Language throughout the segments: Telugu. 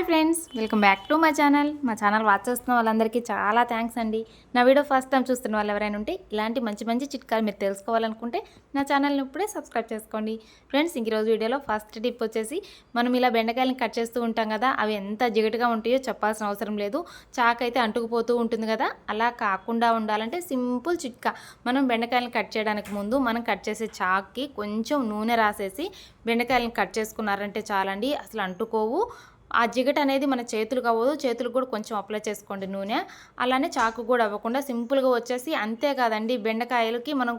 Hi friends welcome back to my channel. మా ఛానల్ వాచ్ చేస్తున్న వాళ్ళందరికీ చాలా థ్యాంక్స్ అండి. నా వీడియో ఫస్ట్ టైం చూస్తున్న వాళ్ళు ఎవరైనా ఉంటే ఇలాంటి మంచి మంచి చిట్కాలు మీరు తెలుసుకోవాలనుకుంటే నా ఛానల్ని ఇప్పుడే సబ్స్క్రైబ్ చేసుకోండి. ఫ్రెండ్స్ ఇంక ఈరోజు వీడియోలో ఫస్ట్ టిప్ వచ్చేసి మనం ఇలా బెండకాయలను కట్ చేస్తూ ఉంటాం కదా అవి ఎంత జిగటగా ఉంటాయో చెప్పాల్సిన అవసరం లేదు. చాక్ అయితే అంటుకుపోతూ ఉంటుంది కదా అలా కాకుండా ఉండాలంటే సింపుల్ చిట్కా. మనం బెండకాయలను కట్ చేయడానికి ముందు మనం కట్ చేసే చాక్కి కొంచెం నూనె రాసేసి బెండకాయలను కట్ చేసుకున్నారంటే చాలండి. అసలు అంటుకోవు. ఆ జిగట అనేది మన చేతులు అవ్వదు. చేతులకు కూడా కొంచెం అప్లై చేసుకోండి నూనె. అలానే చాకు కూడా అవ్వకుండా సింపుల్గా వచ్చేసి అంతేకాదండి. బెండకాయలకి మనం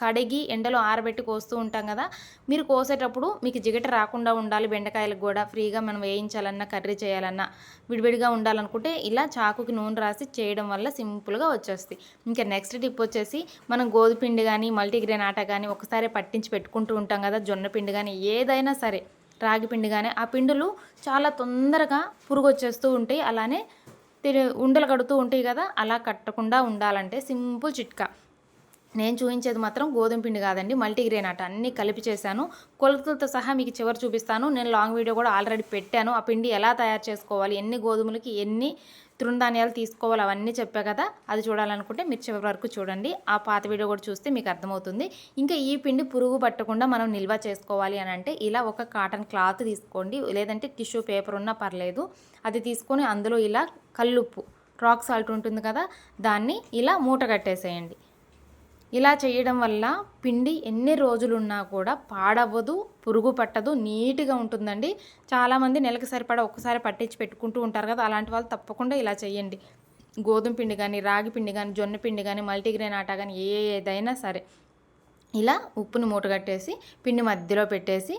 కడిగి ఎండలో ఆరబెట్టి కోస్తూ ఉంటాం కదా. మీరు కోసేటప్పుడు మీకు జిగట రాకుండా ఉండాలి బెండకాయలకు కూడా. ఫ్రీగా మనం వేయించాలన్నా కర్రీ చేయాలన్నా విడివిడిగా ఉండాలనుకుంటే ఇలా చాకుకి నూనె రాసి చేయడం వల్ల సింపుల్గా వచ్చేస్తుంది ఇంకా నెక్స్ట్ టిప్ వచ్చేసి మనం గోధుపిండి కానీ మల్టీగ్రెయిన్ ఆట కానీ ఒకసారి పట్టించి పెట్టుకుంటూ ఉంటాం కదా. జొన్న పిండి కానీ ఏదైనా సరే. రాగి పిండి కానీ ఆ పిండులు చాలా తొందరగా పురుగు వచ్చేస్తూ ఉంటాయి. అలానే తిని ఉండలు కడుతూ ఉంటాయి కదా అలా కట్టకుండా ఉండాలంటే సింపుల్ చిట్కా. నేను చూపించేది మాత్రం గోధుమ పిండి కాదండి మల్టీగ్రెయిన్ అట. అన్నీ కలిపి చేశాను. కొలతలతో సహా మీకు చివరి చూపిస్తాను. నేను లాంగ్ వీడియో కూడా ఆల్రెడీ పెట్టాను. ఆ పిండి ఎలా తయారు చేసుకోవాలి ఎన్ని గోధుమలకి ఎన్ని తృణధాన్యాలు తీసుకోవాలి అవన్నీ చెప్పా కదా. అది చూడాలనుకుంటే మీరు చివరి వరకు చూడండి. ఆ పాత వీడియో కూడా చూస్తే మీకు అర్థమవుతుంది. ఇంకా ఈ పిండి పురుగు పట్టకుండా మనం నిల్వ చేసుకోవాలి అని అంటే ఇలా ఒక కాటన్ క్లాత్ తీసుకోండి. లేదంటే టిష్యూ పేపర్ ఉన్నా పర్లేదు. అది తీసుకొని అందులో ఇలా కల్లుప్పు రాక్ సాల్ట్ ఉంటుంది కదా దాన్ని ఇలా మూట కట్టేసేయండి. ఇలా చేయడం వల్ల పిండి ఎన్ని రోజులున్నా కూడా పాడవ్వదు పురుగు పట్టదు నీట్గా ఉంటుందండి. చాలామంది నెలకు సరిపడా ఒక్కసారి పట్టించి పెట్టుకుంటూ ఉంటారు కదా అలాంటి వాళ్ళు తప్పకుండా ఇలా చేయండి. గోధుమ పిండి కానీ రాగి పిండి కానీ జొన్న పిండి కానీ మల్టీగ్రెయిన్ ఆటా కానీ ఏదైనా సరే. ఇలా ఉప్పుని మూటగట్టేసి పిండి మధ్యలో పెట్టేసి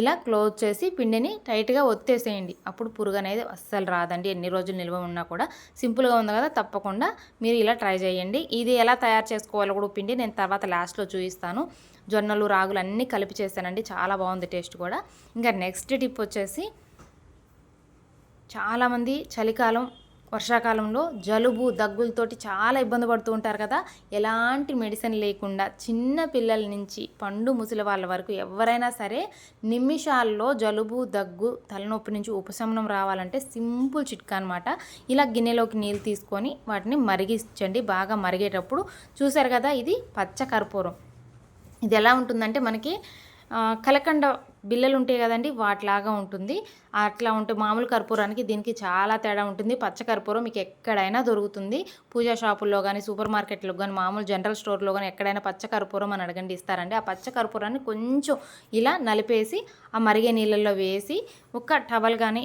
ఇలా క్లోజ్ చేసి పిండిని టైట్గా ఒత్తేసేయండి. అప్పుడు పురుగు అనేది అస్సలు రాదండి. ఎన్ని రోజులు నిల్వ ఉన్నా కూడా సింపుల్గా ఉంది కదా తప్పకుండా మీరు ఇలా ట్రై చేయండి. ఇది ఎలా తయారు చేసుకోవాలో కూడా పిండి నేను తర్వాత లాస్ట్లో చూపిస్తాను. జొన్నలు రాగులు అన్నీ కలిపి చేశానండి. చాలా బాగుంది టేస్ట్ కూడా. ఇంకా నెక్స్ట్ టిప్ వచ్చేసి చాలామంది చలికాలం వర్షాకాలంలో జలుబు దగ్గులతోటి చాలా ఇబ్బంది పడుతూ ఉంటారు కదా. ఎలాంటి మెడిసిన్ లేకుండా చిన్న పిల్లల నుంచి పండు ముసలి వాళ్ళ వరకు ఎవరైనా సరే నిమిషాల్లో జలుబు దగ్గు తలనొప్పి నుంచి ఉపశమనం రావాలంటే సింపుల్ చిట్కా అనమాట ఇలా గిన్నెలోకి నీళ్ళు తీసుకొని వాటిని మరిగించండి. బాగా మరిగేటప్పుడు చూసారు కదా ఇది పచ్చ కర్పూరం. ఇది ఎలా ఉంటుందంటే మనకి కలకండ బిల్లలు ఉంటాయి కదండి వాటిలాగా ఉంటుంది. అట్లా ఉంటే మామూలు కర్పూరానికి దీనికి చాలా తేడా ఉంటుంది. పచ్చ కర్పూరం మీకు ఎక్కడైనా దొరుకుతుంది. పూజా షాపుల్లో కానీ సూపర్ మార్కెట్లో కానీ మామూలు జనరల్ స్టోర్లో కానీ ఎక్కడైనా పచ్చ కర్పూరం అని అడగండి ఇస్తారండి. ఆ పచ్చ కర్పూరాన్ని కొంచెం ఇలా నలిపేసి ఆ మరిగే నీళ్ళల్లో వేసి ఒక టవల్ కానీ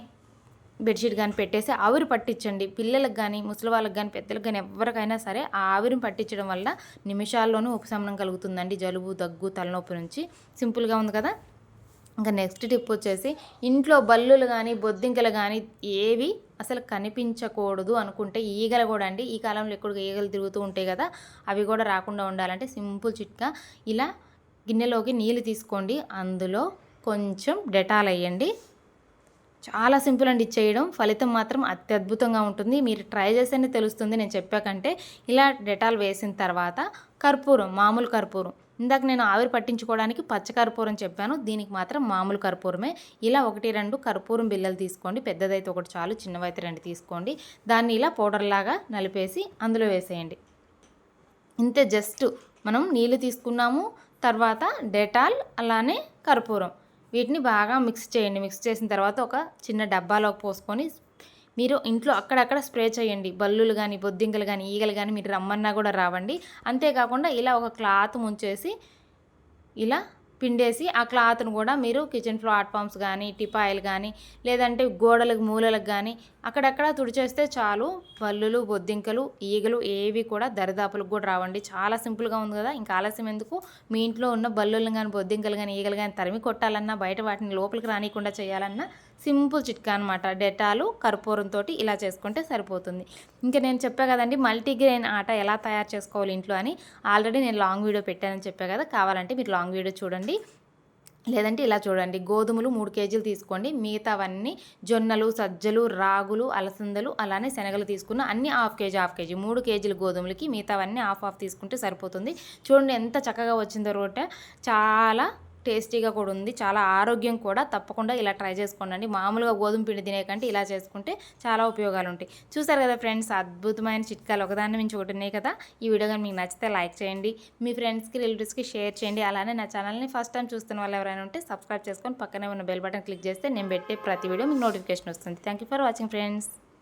బెడ్షీట్ కానీ పెట్టేసి ఆవిరి పట్టించండి. పిల్లలకు కానీ ముసలి వాళ్ళకి కానీ పెద్దలకు కానీ ఎవరికైనా సరే ఆ ఆవిరిని పట్టించడం వల్ల నిమిషాల్లోనూ ఉపశమనం కలుగుతుందండి. జలుబు దగ్గు తలనొప్పి నుంచి. సింపుల్గా ఉంది కదా? ఇంకా నెక్స్ట్ టిప్ వచ్చేసి ఇంట్లో బల్లులు కానీ బొద్దింకలు కానీ ఏవి అసలు కనిపించకూడదు అనుకుంటే ఈగలు కూడా అండి. ఈ కాలంలో ఎక్కడికి ఈగలు తిరుగుతూ ఉంటాయి కదా అవి కూడా రాకుండా ఉండాలంటే సింపుల్ చిట్కా. ఇలా గిన్నెలోకి నీళ్ళు తీసుకోండి. అందులో కొంచెం డెటాల్ వేయండి. చాలా సింపుల్ అండి చేయడం ఫలితం మాత్రం అత్యద్భుతంగా ఉంటుంది. మీరు ట్రై చేస్తేనే తెలుస్తుంది. నేను చెప్పాకంటే ఇలా డెటాల్ వేసిన తర్వాత కర్పూరం మామూలు కర్పూరం. ఇందాక నేను ఆవిరి పట్టించుకోవడానికి పచ్చ కర్పూరం చెప్పాను. దీనికి మాత్రం మామూలు కర్పూరమే. ఇలా ఒకటి రెండు కర్పూరం బిల్లలు తీసుకోండి. పెద్దదైతే ఒకటి చాలు చిన్నవైతే రెండు తీసుకోండి. దాన్ని ఇలా పౌడర్లాగా నలిపేసి అందులో వేసేయండి. ఇంతే జస్ట్ మనం నీళ్ళు తీసుకున్నాము. తర్వాత డెటాల్ అలానే కర్పూరం. వీటిని బాగా మిక్స్ చేయండి. మిక్స్ చేసిన తర్వాత ఒక చిన్న డబ్బాలోకి పోసుకొని మీరు ఇంట్లో అక్కడక్కడ స్ప్రే చేయండి. బల్లులు కానీ బొద్దింకలు కానీ ఈగలు కానీ మీరు రమ్మన్నా కూడా రావండి. అంతేకాకుండా ఇలా ఒక క్లాత్ ముంచేసి ఇలా పిండేసి ఆ క్లాత్ను కూడా మీరు కిచెన్ ప్లాట్ఫామ్స్ కానీ టిపాయిలు కానీ లేదంటే గోడలకు మూలలకు కానీ అక్కడక్కడ తుడిచేస్తే చాలు. పల్లులు బొద్దింకలు ఈగలు ఏవి కూడా దరిదాపులకు కూడా రావండి. చాలా సింపుల్గా ఉంది కదా. ఇంకా ఆలస్యం ఎందుకు? మీ ఇంట్లో ఉన్న బల్లులను కానీ బొద్దింకలు కానీ ఈగలు కానీ తరిమి కొట్టాలన్నా బయట వాటిని లోపలికి రానియకుండా చేయాలన్నా సింపుల్ చిట్కా అనమాట డెటాలు కర్పూరంతో ఇలా చేసుకుంటే సరిపోతుంది. ఇంకా నేను చెప్పా కదండి మల్టీగ్రెయిన్ ఆట ఎలా తయారు చేసుకోవాలి ఇంట్లో అని. ఆల్రెడీ నేను లాంగ్ వీడియో పెట్టానని చెప్పా కదా. కావాలంటే మీరు లాంగ్ వీడియో చూడండి. లేదంటే ఇలా చూడండి. గోధుమలు మూడు కేజీలు తీసుకోండి. మిగతావన్నీ జొన్నలు సజ్జలు రాగులు అలసందలు అలానే శనగలు తీసుకున్న అన్ని హాఫ్ కేజీ హాఫ్ కేజీ. మూడు కేజీల గోధుమలకి మిగతావన్నీ హాఫ్ హాఫ్ తీసుకుంటే సరిపోతుంది. చూడండి ఎంత చక్కగా వచ్చిందో రోట. చాలా టేస్టీగా కూడా ఉంది. చాలా ఆరోగ్యం కూడా తప్పకుండా ఇలా ట్రై చేసుకోండి మామూలుగా గోధుమ పిండి తినే కంటే ఇలా చేసుకుంటే చాలా ఉపయోగాలు ఉంటాయి చూసారు కదా ఫ్రెండ్స్ అద్భుతమైన చిట్కాలు ఒకదాని నుంచి ఒకటి ఉన్నాయి కదా. ఈ వీడియో కానీ మీకు నచ్చితే లైక్ చేయండి. మీ ఫ్రెండ్స్కి రిలేటివ్స్కి షేర్ చేయండి. అలానే నా ఛానల్ని ఫస్ట్ టైం చూస్తున్న వాళ్ళు ఎవరైనా ఉంటే సబ్స్క్రైబ్ చేసుకొని పక్కనే ఉన్న బెల్ బటన్ క్లిక్ చేస్తే నేను పెట్టే ప్రతి వీడియో మీకు నోటిఫికేషన్ వస్తుంది. Thank you for watching friends.